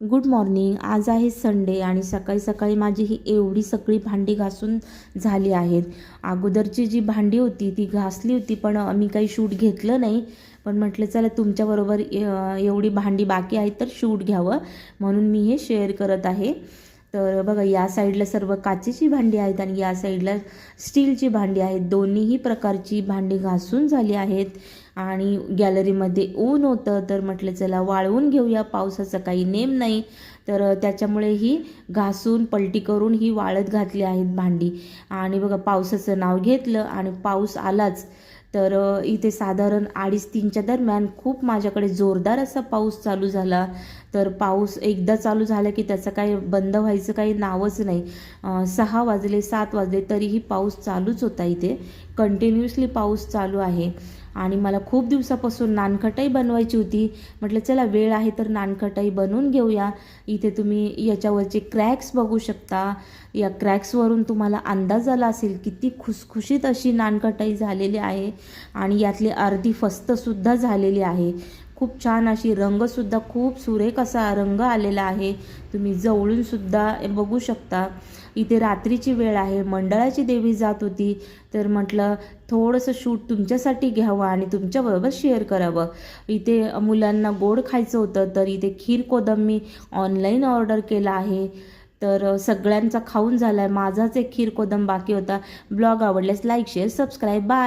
Good morning आज आहे Sunday आणि सकाळी सकाळी माझी ही एवढी सगळी भांडी घासून झाली आहेत. अगोदरची जी भांडी होती ती घासली होती पण मी काही शूट घेतलं नाही. पण म्हटलं चला तुमच्याबरोबर एवढी भांडी बाकी आहेत तर शूट घ्यावं. म्हणून मी हे शेअर करत आहे. तर बघा या साईडला सर्व काचेची भांडी आहेत आणि या साईडला स्टीलची भांडी आहेत. दोन्हीही प्रकारची भांडी घासून झाली आहेत आणि गॅलरीमध्ये ऊन होतं. तर म्हटलं चला वाळवून घेऊया. पावसाचा काही नेम नाही. तर त्याच्यामुळे ही घासून पलटी करून ही वाळत घातली आहेत भांडी. आणि बघा पावसाचं नाव घेतलं आणि पाऊस आलाच. तर इथे साधारण अडीच तीनच्या दरम्यान खूप माझ्याकडे जोरदार असा पाऊस चालू झाला. तर पाऊस एकदा चालू झाला की त्याचं काही बंद व्हायचं काही नावच नाही. सहा वाजले सात वाजले तरीही पाऊस चालूच होता इथे. कंटिन्युअसली पाऊस चालू आहे. आणि मला खूप दिवसापासून नानखटाई बनवायची होती. म्हटलं चला वेळ आहे तर नानखटाई बनवून घेऊया. इथे तुम्ही याच्यावरचे क्रॅक्स बघू शकता. या क्रॅक्सवरून तुम्हाला अंदाज आला असेल किती खुसखुशीत अशी नानखटाई झालेली आहे आणि यातली अर्धी फस्तसुद्धा झालेली आहे. खूप छान अशी रंगसुद्धा खूप सुरेख असा रंग आलेला आहे. तुम्ही जवळूनसुद्धा बघू शकता. इथे रात्रीची वेळ आहे. मंडळाची देवी जात होती. तर म्हटलं थोडंसं शूट तुमच्यासाठी घ्यावं आणि तुमच्याबरोबर शेअर करावं. इथे मुलांना गोड खायचं होतं तर इथे खीर कोदम मी ऑनलाईन ऑर्डर केला आहे. तर सगळ्यांचा खाऊन झाला आहे माझाच एक खीर कोदम बाकी होता. ब्लॉग आवडल्यास लाईक शेअर सबस्क्राईब बाय